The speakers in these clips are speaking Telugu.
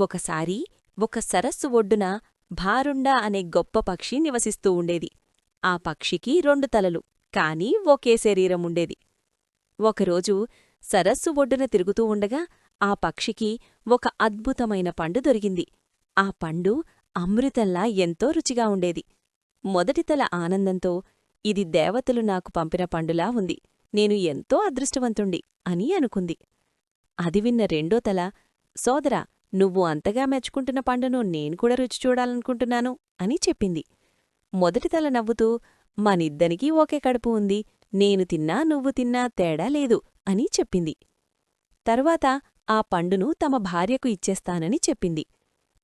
ఒకసారి ఒక సరస్సు ఒడ్డున భారుండా అనే గొప్ప పక్షి నివసిస్తూ ఉండేది. ఆ పక్షికి రెండు తలలు కాని ఒకే శరీరం ఉండేది. ఒకరోజు సరస్సు ఒడ్డున తిరుగుతూ ఉండగా ఆ పక్షికి ఒక అద్భుతమైన పండు దొరికింది. ఆ పండు అమృతంలా ఎంతో రుచిగా ఉండేది. మొదటి తల ఆనందంతో ఇది దేవతలు నాకు పంపిన పండులా ఉంది. నేను ఎంతో అదృష్టవంతుండి అని అనుకుంది. అది విన్న రెండో తల సోదరా నువ్వు అంతగా మెచ్చుకుంటున్న పండును నేను కూడా రుచి చూడాలనుకుంటున్నాను అని చెప్పింది. మొదటి తల నవ్వుతూ మనిద్దరికీ ఒకే కడుపు ఉంది. నేను తిన్నా నువ్వు తిన్నా తేడా లేదు అని చెప్పింది. తరువాత ఆ పండును తమ భార్యకు ఇచ్చేస్తానని చెప్పింది.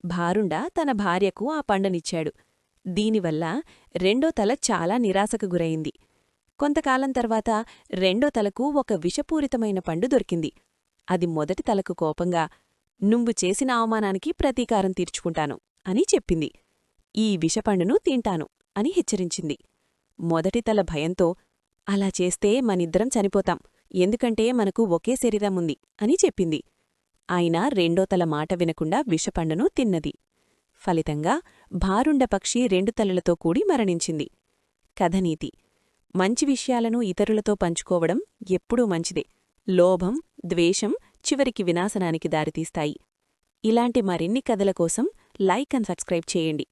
భారుండా తన భార్యకు ఆ పండునిచ్చాడు. దీనివల్ల రెండో తల చాలా నిరాశకు గురైంది. కొంతకాలం తర్వాత రెండో తలకు ఒక విషపూరితమైన పండు దొరికింది. అది మొదటి తలకు కోపంగా నువ్వు చేసిన అవమానానికి ప్రతీకారం తీర్చుకుంటాను అని చెప్పింది. ఈ విషపండును తింటాను అని హెచ్చరించింది. మొదటి తల భయంతో అలా చేస్తే మనిద్దరం చనిపోతాం ఎందుకంటే మనకు ఒకే శరీరం ఉంది అని చెప్పింది. అయినా రెండో తల మాట వినకుండా విషపండును తిన్నది. ఫలితంగా భారుండ పక్షి రెండు తలలతో కూడి మరణించింది. కథనీతి మంచి విషయాలను ఇతరులతో పంచుకోవడం ఎప్పుడూ మంచిదే. లోభం ద్వేషం చివరికి వినాశనానికి దారితీస్తాయి. ఇలాంటి మరిన్ని కథల కోసం లైక్ అండ్ సబ్స్క్రైబ్ చేయండి.